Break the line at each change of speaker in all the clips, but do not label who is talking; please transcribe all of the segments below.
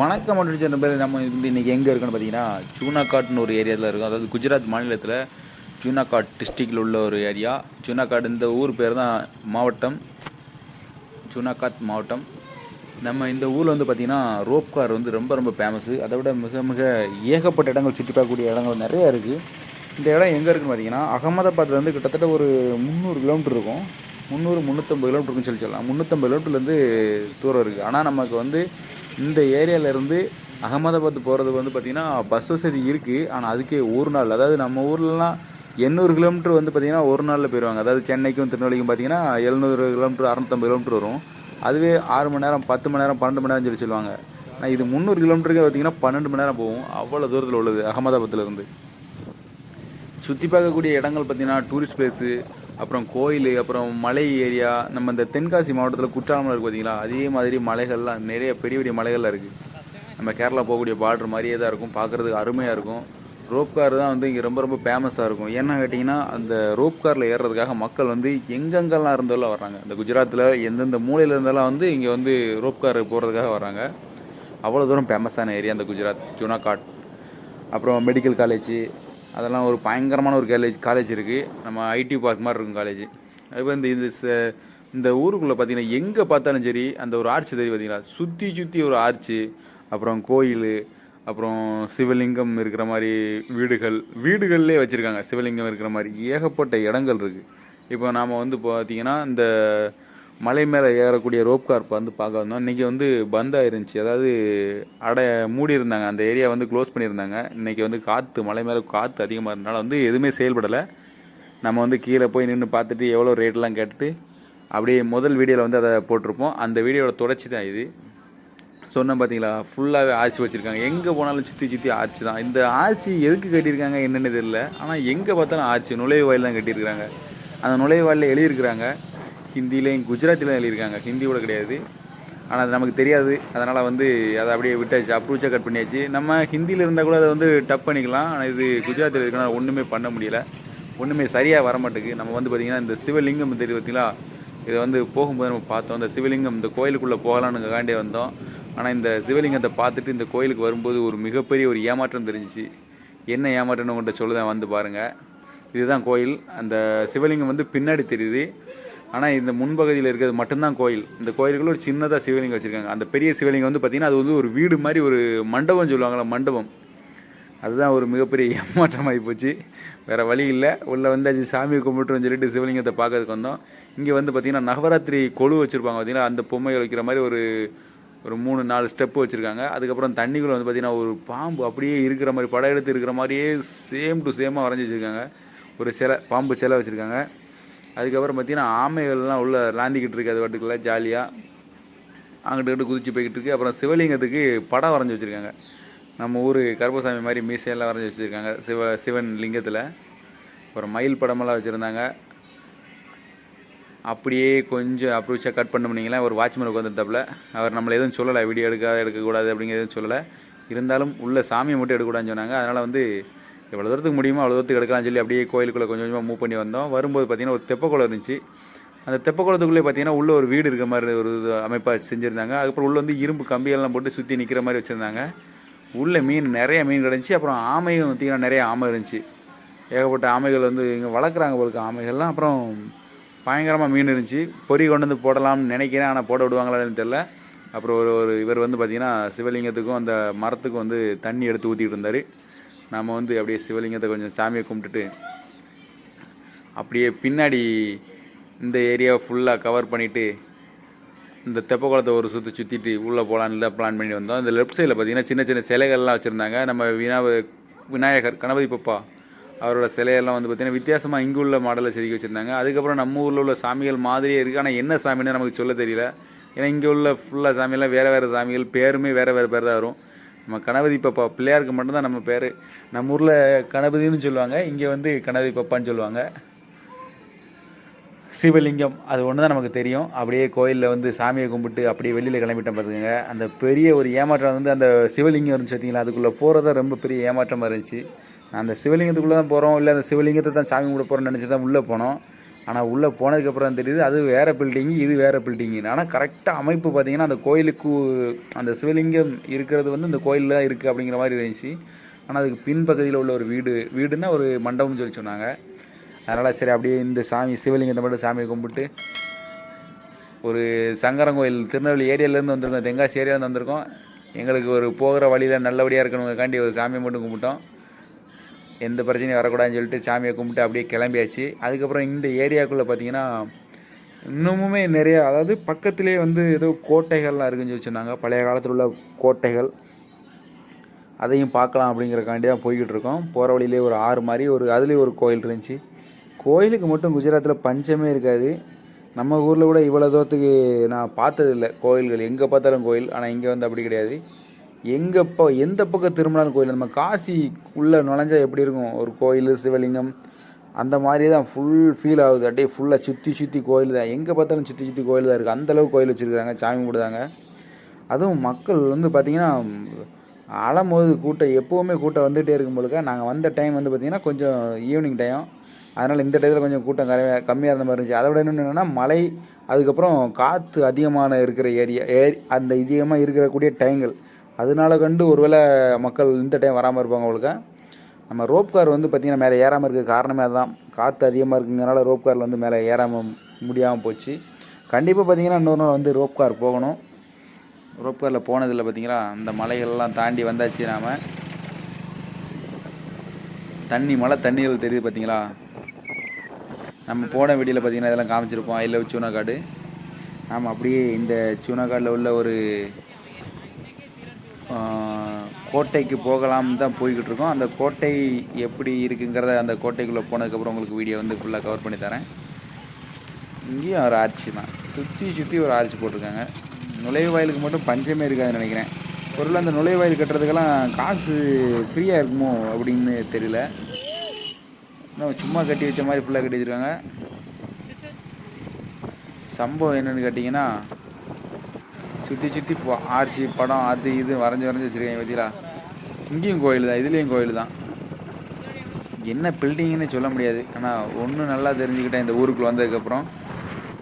வணக்கம் அப்படின்னு பேர் நம்ம வந்து இன்றைக்கி எங்கே இருக்குன்னு பார்த்தீங்கன்னா ஜூனாகாட்னு ஒரு ஏரியாவில் இருக்கும். அதாவது குஜராத் மாநிலத்தில் ஜூனாகாட் டிஸ்ட்ரிக்டில் உள்ள ஒரு ஏரியா. ஜூனாகாட் இந்த ஊர் பேர் தான் மாவட்டம். ஜூனாகாட் மாவட்டம். நம்ம இந்த ஊரில் வந்து பார்த்திங்கன்னா ரோப் கார் வந்து ரொம்ப ரொம்ப ஃபேமஸு அதை விட மிக மிக ஏகப்பட்ட இடங்கள் சுற்றி பார்க்கக்கூடிய இடங்கள் நிறையா இருக்குது இந்த இடம் எங்கே இருக்குன்னு பார்த்தீங்கன்னா அகமதாபாத்லேருந்து கிட்டத்தட்ட ஒரு முந்நூறு கிலோமீட்டர் இருக்கும். முந்நூறு முந்நூற்றம்பது கிலோமீட்டருக்குன்னு சொல்லி சொல்லலாம். முந்நூற்றம்பது கிலோமீட்டர்லேருந்து தூரம் இருக்குது ஆனால் நமக்கு வந்து இந்த ஏரியாவிலேருந்து அகமதாபாத் போகிறது வந்து பார்த்திங்கன்னா பஸ் வசதி இருக்குது ஆனால் அதுக்கே ஒரு நாள் அதாவது நம்ம ஊர்லலாம் எண்ணூறு கிலோமீட்டர் வந்து பார்த்திங்கன்னா ஒரு நாளில் போயிடுவாங்க அதாவது சென்னைக்கும் திருநெல்வேலிக்கும் பார்த்தீங்கன்னா எழுநூறு கிலோமீட்டர் அறநூற்றம்பது கிலோமீட்டர் வரும். அதுவே ஆறு மணி நேரம் பத்து மணி நேரம் பன்னெண்டு மணி நேரம் சொல்லி சொல்லுவாங்க. ஆனால் இது முந்நூறு கிலோமீட்டருக்கே பார்த்திங்கன்னா பன்னெண்டு மணி நேரம் போகும். அவ்வளோ தூரத்தில் உள்ளது அகமதாபாத்திலேருந்து சுற்றி பார்க்கக்கூடிய இடங்கள் பார்த்தீங்கன்னா டூரிஸ்ட் பிளேஸு அப்புறம் கோயில் அப்புறம் மலை ஏரியா நம்ம இந்த தென்காசி மாவட்டத்தில் குற்றாலம் இருக்குது பார்த்தீங்களா அதே மாதிரி மலைகள்லாம் நிறைய பெரிய பெரிய மலைகள்லாம் இருக்குது நம்ம கேரளா போகக்கூடிய பார்டர் மாதிரியே தான் இருக்கும். பார்க்குறதுக்கு அருமையாக இருக்கும். ரோப் கார் தான் வந்து இங்கே ரொம்ப ரொம்ப ஃபேமஸாக இருக்கும். ஏன்னா கேட்டிங்கன்னா அந்த ரோப் காரில் ஏறுறதுக்காக மக்கள் வந்து எங்கெங்கெல்லாம் இருந்தாலும் வர்றாங்க. இந்த குஜராத்தில் எந்தெந்த மூலையில் இருந்தாலும் வந்து இங்கே வந்து ரோப் கார் போகிறதுக்காக வர்றாங்க. அவ்வளோ தூரம் ஃபேமஸான ஏரியா அந்த குஜராத் ஜுனாகாட். அப்புறம் மெடிக்கல் காலேஜ் அதெல்லாம் ஒரு பயங்கரமான ஒரு காலேஜ் காலேஜ் இருக்குது நம்ம ஐடி பார்க் மாதிரி இருக்கும் காலேஜ் அதுபோல் இந்த இந்த ச- இந்த ஊருக்குள்ளே பார்த்தீங்கன்னா எங்கே பார்த்தாலும் சரி அந்த ஒரு ஆர்ச்சு தெரியும் பார்த்தீங்களா சுற்றி சுற்றி ஒரு ஆர்ச்சு அப்புறம் கோயில் அப்புறம் சிவலிங்கம் இருக்கிற மாதிரி வீடுகள். வீடுகள்லேயே வச்சுருக்காங்க சிவலிங்கம் இருக்கிற மாதிரி. ஏகப்பட்ட இடங்கள் இருக்குது இப்போ நாம் வந்து பார்த்திங்கன்னா இந்த மலை மேலே ஏறக்கூடிய ரோப் வந்து பார்க்க வந்தோம். இன்றைக்கி வந்து பந்தாக இருந்துச்சு அதாவது அடை மூடி இருந்தாங்க. அந்த ஏரியா வந்து க்ளோஸ் பண்ணியிருந்தாங்க. இன்றைக்கி வந்து காற்று மலை மேலே காற்று அதிகமாக இருந்தனால வந்து எதுவுமே செயல்படலை. நம்ம வந்து கீழே போய் நின்று பார்த்துட்டு எவ்வளோ ரேட்லாம் கேட்டுட்டு அப்படியே முதல் வீடியோவில் வந்து அதை போட்டிருப்போம். அந்த வீடியோவோட தொடர்ச்சி தான் இது. சொன்னேன் பார்த்தீங்களா ஃபுல்லாகவே ஆர்ச்சி வச்சுருக்காங்க. எங்கே போனாலும் சுற்றி சுற்றி ஆர்ச்சி தான். இந்த ஆர்ச்சி எதுக்கு கட்டியிருக்காங்க என்னென்னு தெரியல. ஆனால் எங்கே பார்த்தாலும் ஆர்ச்சி. நுழைவு வாயில் தான் கட்டியிருக்காங்க அந்த நுழைவு வாயிலில் எழுதியிருக்கிறாங்க. ஹிந்திலையும் குஜராத்திலையும் எழுதியிருக்காங்க. ஹிந்தி கூட கிடையாது. ஆனால் அது நமக்கு தெரியாது. அதனால் வந்து அதை அப்படியே விட்டாச்சு. அப்ரூச்சாக கட் பண்ணியாச்சு. நம்ம ஹிந்தியில் இருந்தால் கூட அதை வந்து டப் பண்ணிக்கலாம். ஆனால் இது குஜராத்தில் இருக்கனால ஒன்றுமே பண்ண முடியல. ஒன்றுமே சரியாக வர மாட்டேங்குது நம்ம வந்து பார்த்திங்கன்னா இந்த சிவலிங்கம் தெரியுது பார்த்தீங்களா இதை வந்து போகும்போது நம்ம பார்த்தோம். இந்த சிவலிங்கம் இந்த கோயிலுக்குள்ளே போகலான்னு காண்டே வந்தோம். ஆனால் இந்த சிவலிங்கத்தை பார்த்துட்டு இந்த கோயிலுக்கு வரும்போது ஒரு மிகப்பெரிய ஒரு ஏமாற்றம் தெரிஞ்சிச்சு. என்ன ஏமாற்றம்னு உங்கள்கிட்ட சொல்லுதான். வந்து பாருங்கள் இதுதான் கோயில். அந்த சிவலிங்கம் வந்து பின்னாடி தெரியுது. ஆனால் இந்த முன்பகுதியில் இருக்கிறது மட்டும்தான் கோயில். இந்த கோயிலுக்குள்ள ஒரு சின்னதாக சிவலிங்கம் வச்சுருக்காங்க. அந்த பெரிய சிவலிங்கம் வந்து பார்த்திங்கன்னா அது வந்து ஒரு வீடு மாதிரி ஒரு மண்டபம் சொல்லுவாங்களா மண்டபம். அதுதான் ஒரு மிகப்பெரிய ஏமாற்றமாகி போச்சு. வேறு வழி இல்லை. உள்ளே வந்தாச்சு சாமி கும்பிட்டுன்னு சொல்லிட்டு சிவலிங்கத்தை பார்க்கறதுக்கு வந்தோம். இங்கே வந்து பார்த்திங்கன்னா நவராத்திரி கொழு வச்சுருப்பாங்க பார்த்தீங்கன்னா அந்த பொம்மைகள் வைக்கிற மாதிரி ஒரு ஒரு மூணு நாலு ஸ்டெப்பு வச்சுருக்காங்க. அதுக்கப்புறம் தண்ணிக்குள்ளே வந்து பார்த்திங்கன்னா ஒரு பாம்பு அப்படியே இருக்கிற மாதிரி படம் எடுத்து இருக்கிற மாதிரியே சேம் டு சேமாக வரைஞ்சி வச்சுருக்காங்க. ஒரு சிலை பாம்பு சிலை வச்சுருக்காங்க. அதுக்கப்புறம் பார்த்திங்கன்னா ஆமைகள்லாம் உள்ள லாந்திக்கிட்டு இருக்கு அது வாட்டுக்குள்ள ஜாலியாக அங்கிட்டு கிட்ட குதிச்சு போய்கிட்டு இருக்கு. அப்புறம் சிவலிங்கத்துக்கு படம் வரைஞ்சி வச்சுருக்காங்க. நம்ம ஊர் கருப்பசாமி மாதிரி மீசையெல்லாம் வரைஞ்சி வச்சுருக்காங்க. சிவ சிவன் லிங்கத்தில். அப்புறம் மயில் படமெல்லாம் வச்சுருந்தாங்க. அப்படியே கொஞ்சம் அப்ரோச்சாக கட் பண்ணோம்னீங்களா? ஒரு வாட்ச்மேன் உட்காந்துருந்தாப்புல அவர் நம்மளை எதுவும் சொல்லலை. வீடியோ எடுக்க எடுக்கக்கூடாது அப்படிங்கிறதும் எதுவும் சொல்லலை. இருந்தாலும் உள்ள சாமியை மட்டும் எடுக்கக்கூடாதுன்னு சொன்னாங்க. அதனால் வந்து எவ்வளோ தூரத்துக்கு முடியுமோ அவ்வளோ தூரத்துக்கு எடுக்கலாம்னு சொல்லி அப்படியே கோயிலுக்குள்ளே கொஞ்சம் கொஞ்சமாக மூவ் பண்ணி வந்தோம். வரும்போது பார்த்தீங்கன்னா ஒரு தெப்பக்குளம் இருந்துச்சு. அந்த தெப்பக்குளத்துக்குள்ளே பார்த்தீங்கன்னா உள்ளே ஒரு வீடு இருக்கிற மாதிரி ஒரு இது அமைப்பாக செஞ்சுருந்தாங்க. அதுக்கப்புறம் உள்ளே வந்து இரும்பு கம்பியெல்லாம் போட்டு சுற்றி நிற்கிற மாதிரி வச்சுருந்தாங்க. உள்ளே மீன் நிறைய மீன் கிடந்துச்சு. அப்புறம் ஆமையும் பார்த்தீங்கன்னா நிறைய ஆமை இருந்துச்சு. ஏகப்பட்ட ஆமைகள் வந்து இங்கே வளர்க்குறாங்க போலுக்கு ஆமைகள்லாம். அப்புறம் பயங்கரமாக மீன் இருந்துச்சு. பொறி கொண்டு வந்து போடலாம்னு நினைக்கிறேன். ஆனால் போட விடுவாங்களான்னு தெரில அப்புறம் ஒரு ஒரு இவர் வந்து பார்த்திங்கன்னா சிவலிங்கத்துக்கும் அந்த மரத்துக்கும் வந்து தண்ணி எடுத்து ஊற்றிட்டு இருந்தார். நம்ம வந்து அப்படியே சிவலிங்கத்தை கொஞ்சம் சாமியை கும்பிட்டுட்டு அப்படியே பின்னாடி இந்த ஏரியாவை ஃபுல்லாக கவர் பண்ணிவிட்டு இந்த தெப்ப குளத்தை ஒரு சுற்றி சுற்றிட்டு உள்ளே போகலான்னு இல்லை பிளான் பண்ணி வந்தோம். இந்த லெஃப்ட் சைடில் பார்த்தீங்கன்னா சின்ன சின்ன சிலைகள்லாம் வச்சுருந்தாங்க. நம்ம வினா விநாயகர் கணபதி பப்பா அவரோட சிலையெல்லாம் வந்து பார்த்திங்கன்னா வித்தியாசமாக இங்கே உள்ள மாடலில் செதுக்கி வச்சுருந்தாங்க. அதுக்கப்புறம் நம்ம ஊரில் உள்ள சாமிகள் மாதிரியே இருக்குது ஆனால் என்ன சாமின்னு நமக்கு சொல்ல தெரியல. ஏன்னா இங்கே உள்ள ஃபுல்லாக சாமியெல்லாம் வேறு வேறு சாமிகள் பேருமே வேறு வேறு பேர் தான் வரும். நம்ம கணபதி பப்பா பிள்ளையாருக்கு மட்டும்தான் நம்ம பேர். நம்ம ஊரில் கணபதினு சொல்லுவாங்க இங்கே வந்து கணபதி பப்பான்னு சொல்லுவாங்க. சிவலிங்கம் அது ஒன்று தான் நமக்கு தெரியும். அப்படியே கோயிலில் வந்து சாமியை கும்பிட்டு அப்படியே வெளியில் கிளம்பிட்டோம் பார்த்துக்கோங்க அந்த பெரிய ஒரு ஏமாற்றம் வந்து அந்த சிவலிங்கம் இருந்துச்சு பார்த்தீங்களா அதுக்குள்ளே போகிறதா ரொம்ப பெரிய ஏமாற்றமாக இருந்துச்சு. அந்த சிவலிங்கத்துக்குள்ளே தான் போகிறோம் இல்லை அந்த சிவலிங்கத்தை தான் சாமி கும்பிட போகிறோம்னு நினச்சி தான் உள்ளே போனோம். ஆனால் உள்ளே போனதுக்கப்புறம் தான் தெரியுது அது வேறு பில்டிங்கு இது வேறு பில்டிங்கு ஆனால் கரெக்டாக அமைப்பு பார்த்தீங்கன்னா அந்த கோயிலுக்கு அந்த சிவலிங்கம் இருக்கிறது வந்து இந்த கோயிலில் தான் இருக்குது அப்படிங்கிற மாதிரி இருந்துச்சு. ஆனால் அதுக்கு பின்பகுதியில் உள்ள ஒரு வீடு வீடுன்னா ஒரு மண்டபம்னு சொல்லி சொன்னாங்க. அதனால் சரி அப்படியே இந்த சாமி சிவலிங்கத்தை மட்டும் சாமியை கும்பிட்டு ஒரு சங்கரன் கோயில் திருநெல்வேலி ஏரியாலேருந்து வந்திருக்கோம் தென்காசி ஏரியாலேருந்து வந்திருக்கோம். எங்களுக்கு ஒரு போகிற வழியில் நல்லபடியாக இருக்கணுங்காண்டி ஒரு சாமியை மட்டும் கும்பிட்டோம். எந்த பிரச்சனையும் வரக்கூடாதுன்னு சொல்லிட்டு சாமியை கும்பிட்டு அப்படியே கிளம்பியாச்சு. அதுக்கப்புறம் இந்த ஏரியாக்குள்ளே பார்த்தீங்கன்னா இன்னமுமே நிறைய அதாவது பக்கத்துலேயே வந்து ஏதோ கோட்டைகள்லாம் இருக்குன்னு சொல்லி சொன்னாங்க. பழைய காலத்தில் உள்ள கோட்டைகள். அதையும் பார்க்கலாம் அப்படிங்கிறக்காண்டி தான் போய்கிட்டு இருக்கோம். போகிற வழியிலே ஒரு ஆறு மாதிரி ஒரு அதுலேயும் ஒரு கோயில் இருந்துச்சு. கோயிலுக்கு மட்டும் குஜராத்தில் பஞ்சமே இருக்காது. நம்ம ஊரில் கூட இவ்வளோ தூரத்துக்கு நான் பார்த்ததில்ல கோயில்கள். எங்கே பார்த்தாலும் கோயில் ஆனால் இங்கே வந்து அப்படி கிடையாது. எங்கே இப்போ எந்த பக்கம் திரும்பினாலும் கோயில் நம்ம காசி உள்ளே நுழைஞ்சா எப்படி இருக்கும்? ஒரு கோயில் சிவலிங்கம் அந்த மாதிரி தான் ஃபுல் ஃபீல் ஆகுது. அப்படியே ஃபுல்லாக சுற்றி சுற்றி கோயில் தான். எங்கே பார்த்தாலும் சுற்றி சுற்றி கோயில் தான் இருக்குது அந்தளவுக்கு கோயில் வச்சுருக்காங்க சாமி கும்பிடுதாங்க அதுவும் மக்கள் வந்து பார்த்திங்கன்னா அலம்போது கூட்டம் எப்போவுமே கூட்டம் வந்துகிட்டே இருக்கும் போலுக்க நாங்கள் வந்த டைம் வந்து பார்த்திங்கன்னா கொஞ்சம் ஈவினிங் டைம் அதனால் இந்த டயத்தில் கொஞ்சம் கூட்டம் கம்மியாக கம்மியாக இருந்த மாதிரி இருந்துச்சு. அதை விட இன்னொன்று என்னென்னா மழை அதுக்கப்புறம் காற்று அதிகமான இருக்கிற ஏரியா ஏ அந்த அதிகமாக இருக்கக்கூடிய டைங்கள் அதனால கண்டு ஒருவேளை மக்கள் இந்த டைம் வராமல் இருப்பாங்க அவங்களுக்கு நம்ம ரோப் கார் வந்து பார்த்திங்கன்னா மேலே ஏறாமல் இருக்க காரணமே அதுதான் காற்று அதிகமாக இருக்குங்கிறனால ரோப் காரில் வந்து மேலே ஏறாமல் முடியாமல் போச்சு. கண்டிப்பாக பார்த்திங்கன்னா இன்னொரு நாள் வந்து ரோப் கார் போகணும். ரோப் காரில் போனதில்லை பார்த்திங்கன்னா அந்த மலைகள்லாம் தாண்டி வந்தாச்சு நாம். தண்ணி மழை தண்ணிகள் தெரியுது பார்த்தீங்களா நம்ம போன வீடியோவில் பார்த்தீங்கன்னா இதெல்லாம் காமிச்சிருப்போம். ஐ லவ் சூனாக்காடு நாம் அப்படியே இந்த சூனாக்காடில் உள்ள ஒரு கோட்டைக்கு போகலாம் தான் போய்கிட்டு இருக்கோம் அந்த கோட்டை எப்படி இருக்குங்கிறத அந்த கோட்டைக்குள்ளே போனதுக்கப்புறம் உங்களுக்கு வீடியோ வந்து ஃபுல்லாக கவர் பண்ணி தரேன். இங்கேயும் ஒரு ஆர்ச்சி தான். சுற்றி சுற்றி ஒரு ஆர்ச்சி போட்டிருக்காங்க. நுழைவு வாயிலுக்கு மட்டும் பஞ்சமே இருக்காதுன்னு நினைக்கிறேன். பொருள் அந்த நுழைவாயில் கட்டுறதுக்கெல்லாம் காசு ஃப்ரீயாக இருக்குமோ அப்படின்னு தெரியல. இன்னும் சும்மா கட்டி வச்ச மாதிரி ஃபுல்லாக கட்டி வச்சுருக்காங்க. சம்பவம் என்னென்னு கேட்டிங்கன்னா சுற்றி சுற்றி ஆர்ச்சி படம் அது இது வரைஞ்சி வரைஞ்சி வச்சுருக்கேன் பார்த்தீங்களா இங்கேயும் கோயில் தான் இதுலேயும் கோயில் தான். என்ன பில்டிங்னு சொல்ல முடியாது. ஆனால் ஒன்று நல்லா தெரிஞ்சுக்கிட்டேன் இந்த ஊருக்குள்ள வந்ததுக்கப்புறம்.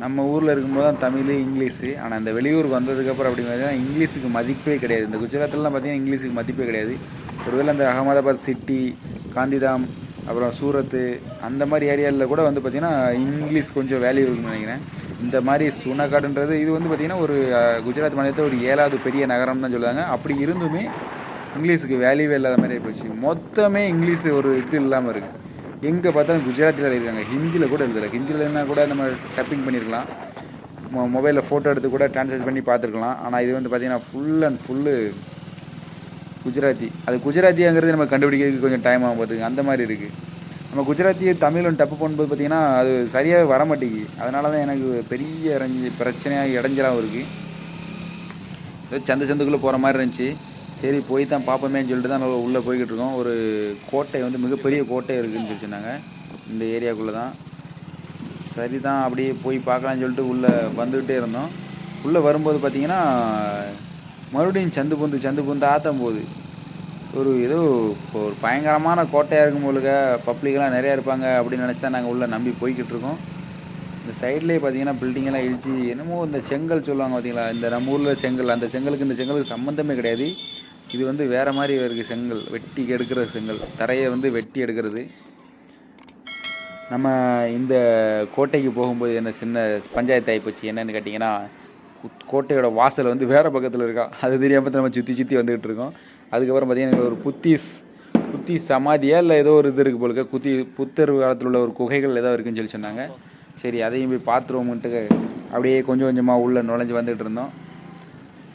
நம்ம ஊரில் இருக்கும்போது தான் தமிழ் இங்கிலீஷு. ஆனால் இந்த வெளியூருக்கு வந்ததுக்கப்புறம் அப்படி அப்படிங்கிறது இங்கிலீஷுக்கு மதிப்பே கிடையாது. இந்த குஜராத்திலலாம் பார்த்தீங்கன்னா இங்கிலீஷுக்கு மதிப்பே கிடையாது. ஒருவேளை அந்த அகமதாபாத் சிட்டி காந்திதாம் அப்புறம் சூரத்து அந்த மாதிரி ஏரியாவில் கூட வந்து பார்த்திங்கன்னா இங்கிலீஷ் கொஞ்சம் வேல்யூ இருக்குன்னு நினைக்கிறேன். இந்த மாதிரி சுனக்காடுன்றது இது வந்து பார்த்திங்கன்னா ஒரு குஜராத் மாநிலத்தில் ஒரு ஏழாவது பெரிய நகரம் தான் சொல்லுவாங்க. அப்படி இருந்துமே இங்கிலீஷுக்கு வேல்யூவே இல்லாத மாதிரி போச்சு மொத்தமே இங்கிலீஷ் ஒரு இது இல்லாமல் இருக்குது எங்கே பார்த்தாலும் குஜராத்தில் இருக்காங்க. ஹிந்தியில் கூட எழுதலை ஹிந்தியிலன்னா கூட நம்ம டப்பிங் பண்ணியிருக்கலாம் மொ மொபைலில் ஃபோட்டோ எடுத்து கூட ட்ரான்ஸ்லேட் பண்ணி பார்த்துருக்கலாம். ஆனால் இது வந்து பார்த்திங்கன்னா ஃபுல் அண்ட் ஃபுல்லு குஜராத்தி. அது குஜராத்தியாங்கிறது நம்ம கண்டுபிடிக்கிறதுக்கு கொஞ்சம் டைம் ஆகும் பார்த்துங்க அந்த மாதிரி இருக்குது நம்ம குஜராத்தி தமிழும் டப்பு பண்ணும்போது பார்த்திங்கன்னா அது சரியாக வர மாட்டேங்குது. அதனால தான் எனக்கு பெரிய இறஞ்சி பிரச்சனையாக இடைஞ்சலாகவும் இருக்குது ஏதோ சந்த சந்துக்குள்ளே போகிற மாதிரி இருந்துச்சு. சரி போய் தான் பார்ப்போமேன்னு சொல்லிட்டு தான் நம்ம உள்ளே போய்கிட்டு இருக்கோம். ஒரு கோட்டை வந்து மிகப்பெரிய கோட்டை இருக்குதுன்னு சொல்லி சொன்னாங்க இந்த ஏரியாக்குள்ளே தான். சரி தான் அப்படியே போய் பார்க்கலாம்னு சொல்லிட்டு உள்ளே வந்துக்கிட்டே இருந்தோம். உள்ளே வரும்போது பார்த்தீங்கன்னா மறுபடியும் சந்து பூந்து சந்து பூந்து ஆத்தம் போகுது ஒரு ஏதோ இப்போ ஒரு பயங்கரமான கோட்டையாக இருக்கும் போலுக்க பப்ளிக்கெல்லாம் நிறையா இருப்பாங்க அப்படின்னு நினச்சி தான் நாங்கள் உள்ளே நம்பி போய்கிட்டு இருக்கோம். இந்த சைட்லேயே பார்த்தீங்கன்னா பில்டிங்கெல்லாம் இடிச்சு என்னமோ இந்த செங்கல் சொல்லுவாங்க பார்த்தீங்களா இந்த நம்ம ஊரில் செங்கல் அந்த செங்கலுக்கு இந்த செங்கலுக்கு சம்மந்தமே கிடையாது. இது வந்து வேறு மாதிரி இருக்குது செங்கல் வெட்டி எடுக்கிற செங்கல் தரையை வந்து வெட்டி எடுக்கிறது. நம்ம இந்த கோட்டைக்கு போகும்போது என்ன சின்ன பஞ்சாயத்து ஆகிப்போச்சு என்னென்னு கேட்டிங்கன்னா கோட்டையோட வாசல் வந்து வேறு பக்கத்தில் இருக்கா? அது தெரியாமல் நம்ம சுற்றி சுற்றி வந்துக்கிட்டு இருக்கோம். அதுக்கப்புறம் பார்த்தீங்கன்னா ஒரு புத்திஸ் புத்தி சமாதியா இல்லை ஏதோ ஒரு இது இருக்குது போலுக்க குத்தி புத்தர் காலத்தில் உள்ள ஒரு குகைகள் ஏதோ இருக்குன்னு சொல்லி சொன்னாங்க. சரி அதையும் போய் பார்த்துருவோம்ட்டு அப்படியே கொஞ்சம் கொஞ்சமாக உள்ளே நுழைஞ்சு வந்துகிட்டு இருந்தோம்.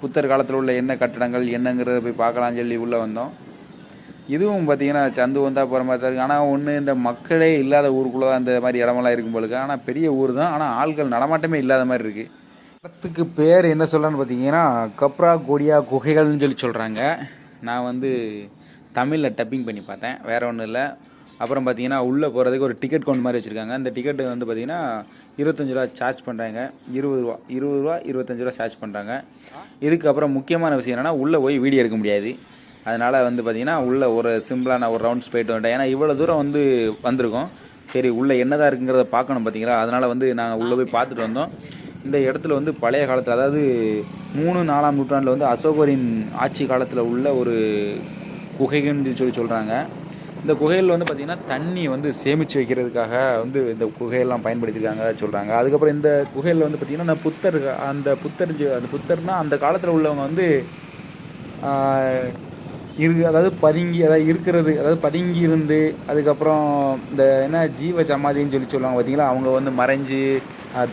புத்தர் காலத்தில் உள்ள என்ன கட்டடங்கள் என்னங்கிறத போய் பார்க்கலாம்னு சொல்லி உள்ளே வந்தோம். இதுவும் பார்த்தீங்கன்னா சந்து வந்தால் போகிற மாதிரி தான் இருக்குது ஆனால் ஒன்று இந்த மக்களே இல்லாத ஊருக்குள்ளே தான் இந்த மாதிரி இடமெல்லாம் இருக்கும் போலுக்கு ஆனால் பெரிய ஊர் தான். ஆனால் ஆள்கள் நடமாட்டமே இல்லாத மாதிரி இருக்குது இடத்துக்கு பேர் என்ன சொல்லலாம்னு பார்த்தீங்கன்னா கப்ரா கோடியா குகைகள்னு சொல்லி சொல்கிறாங்க நான் வந்து தமிழில் டப்பிங் பண்ணி பார்த்தேன். வேறு ஒன்றும் இல்லை. அப்புறம் பார்த்தீங்கன்னா உள்ளே போகிறதுக்கு ஒரு டிக்கெட் கவுண்ட் மாதிரி வச்சுருக்காங்க. அந்த டிக்கெட்டு வந்து பார்த்தீங்கன்னா இருபத்தஞ்சு ரூபா சார்ஜ் பண்ணுறாங்க இருபது ரூபா இருபது ரூபா இருபத்தஞ்சு ரூபா சார்ஜ் பண்ணுறாங்க இதுக்கு அப்புறம் முக்கியமான விஷயம் என்னென்னா உள்ளே போய் வீடியோ எடுக்க முடியாது. அதனால் வந்து பார்த்திங்கன்னா உள்ளே ஒரு சிம்பிளான ஒரு ரவுண்ட்ஸ் போயிட்டு வந்துட்டேன். ஏன்னா இவ்வளோ தூரம் வந்து வந்திருக்கோம். சரி உள்ளே என்னதான் இருக்குங்கிறத பார்க்கணும் பார்த்தீங்களா அதனால் வந்து நாங்கள் உள்ளே போய் பார்த்துட்டு வந்தோம். இந்த இடத்துல வந்து பழைய காலத்தில் அதாவது மூணு நாலாம் நூற்றாண்டில் வந்து அசோகரின் ஆட்சி காலத்தில் உள்ள ஒரு குகைகள்னு சொல்லி சொல்கிறாங்க இந்த குகையில் வந்து பார்த்திங்கன்னா தண்ணி வந்து சேமித்து வைக்கிறதுக்காக வந்து இந்த குகையெல்லாம் பயன்படுத்தியிருக்காங்க சொல்கிறாங்க அதுக்கப்புறம் இந்த குகையில் வந்து பார்த்திங்கன்னா அந்த புத்தர் அந்த புத்தர் ஜி- அந்த புத்தர்னால் அந்த காலத்தில் உள்ளவங்க வந்து இரு அதாவது பதுங்கி அதாவது இருக்கிறது அதாவது பதுங்கி இருந்து அதுக்கப்புறம் இந்த என்ன ஜீவ சமாதின்னு சொல்லி சொல்லுவாங்க பார்த்தீங்களா அவங்க வந்து மறைஞ்சு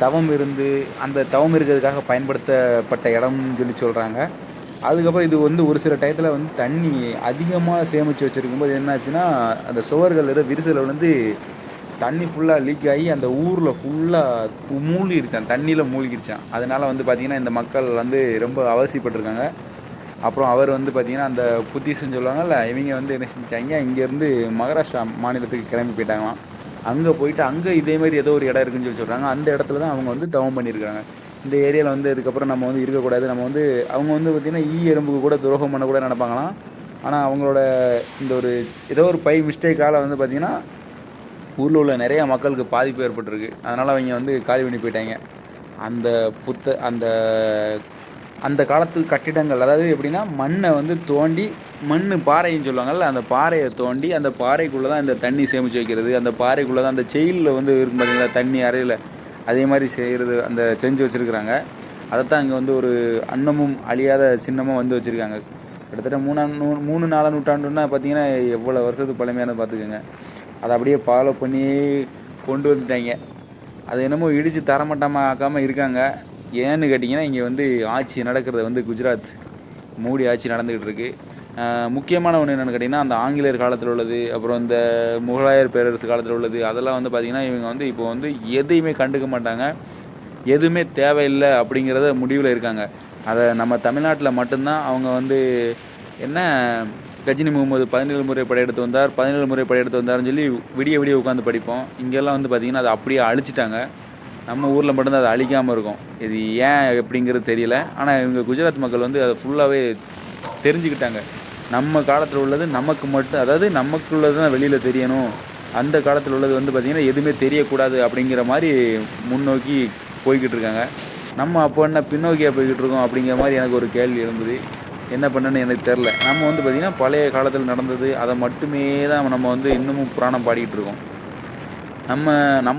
தவம் இருந்து அந்த தவம் இருக்கிறதுக்காக பயன்படுத்தப்பட்ட இடம்னு சொல்லி சொல்கிறாங்க அதுக்கப்புறம் இது வந்து ஒரு சில டயத்தில் வந்து தண்ணி அதிகமாக சேமித்து வச்சுருக்கும்போது என்னாச்சுன்னா அந்த சுவர்கள் ஏதோ விரிசலில் வந்து தண்ணி ஃபுல்லாக லீக் ஆகி அந்த ஊரில் ஃபுல்லாக மூழ்கிடுச்சான் தண்ணியில் மூழ்கிடுச்சான் அதனால் வந்து பார்த்திங்கன்னா இந்த மக்கள் வந்து ரொம்ப அவசியப்பட்டிருக்காங்க. அப்புறம் அவர் வந்து பார்த்திங்கன்னா அந்த புத்திசன்னு சொல்லுவாங்கல்ல இவங்க வந்து என்ன செஞ்சாங்க இங்கேருந்து மகாராஷ்டிரா மாநிலத்துக்கு கிளம்பி போயிட்டாங்களாம். அங்கே போயிட்டு அங்கே இதே மாதிரி ஏதோ ஒரு இடம் இருக்குன்னு சொல்லி சொல்கிறாங்க அந்த இடத்துல தான் அவங்க வந்து தவம் பண்ணியிருக்காங்க இந்த ஏரியாவில் வந்து இதுக்கப்புறம் நம்ம வந்து இருக்கக்கூடாது. நம்ம வந்து அவங்க வந்து பார்த்திங்கன்னா ஈ எறும்புக்கு கூட துரோகம் பண்ண கூட நினப்பாங்களாம். ஆனால் அவங்களோட இந்த ஒரு ஏதோ ஒரு பை மிஸ்டேக்கால் வந்து பார்த்திங்கன்னா ஊரில் உள்ள நிறைய மக்களுக்கு பாதிப்பு ஏற்பட்டிருக்கு. அதனால் அவங்க வந்து காலி பண்ணி போயிட்டாங்க. அந்த புத்த அந்த அந்த காலத்து கட்டிடங்கள் அதாவது எப்படின்னா மண்ணை வந்து தோண்டி மண் பாறைன்னு சொல்லுவாங்கல்ல அந்த பாறையை தோண்டி அந்த பாறைக்குள்ளே தான் இந்த தண்ணி சேமித்து வைக்கிறது அந்த பாறைக்குள்ளே தான் அந்த செயலில் வந்து இருக்கும் பார்த்தீங்களா தண்ணி அறையில் அதே மாதிரி செய்கிறது அந்த செஞ்சு வச்சுருக்குறாங்க. அதைத்தான் இங்கே வந்து ஒரு அன்னமும் அழியாத சின்னமும் வந்து வச்சுருக்காங்க. கிட்டத்தட்ட மூணாம் நூ மூணு நாலாம் நூற்றாண்டுன்னா பார்த்தீங்கன்னா எவ்வளோ வருஷத்துக்கு பழமையானது பார்த்துக்கோங்க அதை அப்படியே ஃபாலோ பண்ணி கொண்டு வந்துட்டாங்க. அது என்னமோ இடித்து தரமட்டமாக ஆக்காமல் இருக்காங்க. ஏன்னு கேட்டிங்கன்னா இங்கே வந்து ஆட்சி நடக்கிறது வந்து குஜராத். மோடி ஆட்சி நடந்துக்கிட்டு இருக்குது முக்கியமான ஒன்று என்னென்னு கேட்டிங்கன்னா அந்த ஆங்கிலேயர் காலத்தில் உள்ளது அப்புறம் இந்த முகலாயர் பேரரசு காலத்தில் உள்ளது அதெல்லாம் வந்து பார்த்திங்கன்னா இவங்க வந்து இப்போ வந்து எதையுமே கண்டுக்க மாட்டாங்க. எதுவுமே தேவையில்லை அப்படிங்கிறத முடிவில் இருக்காங்க. அதை நம்ம தமிழ்நாட்டில் மட்டும்தான் அவங்க வந்து என்ன கஜினி முகமது பதினேழு முறை படையெடுத்து வந்தார் பதினேழு முறை படையெடுத்து வந்தார்னு சொல்லி விடிய விடிய உட்காந்து படிப்போம். இங்கெல்லாம் வந்து பார்த்திங்கன்னா அதை அப்படியே அழிச்சிட்டாங்க. நம்ம ஊரில் மட்டும்தான் அதை அழிக்காமல் இருக்கும். இது ஏன் எப்படிங்கிறது தெரியல. ஆனால் இவங்க குஜராத் மக்கள் வந்து அதை ஃபுல்லாகவே தெரிஞ்சுக்கிட்டாங்க. நம்ம காலத்தில் உள்ளது நமக்கு மட்டும் அதாவது நமக்கு உள்ளது தான் வெளியில் தெரியணும். அந்த காலத்தில் உள்ளது வந்து பார்த்திங்கன்னா எதுவுமே தெரியக்கூடாது அப்படிங்கிற மாதிரி முன்னோக்கி போய்கிட்டு இருக்காங்க. நம்ம அப்போ என்ன பின்னோக்கியாக போய்கிட்டு இருக்கோம் அப்படிங்கிற மாதிரி எனக்கு ஒரு கேள்வி இருந்தது என்ன பண்ணுன்னு எனக்கு தெரில நம்ம வந்து பார்த்திங்கன்னா பழைய காலத்தில் நடந்தது அதை மட்டுமே தான் நம்ம வந்து இன்னமும் புராணம் பாடிக்கிட்டு இருக்கோம். நம்ம நம்ம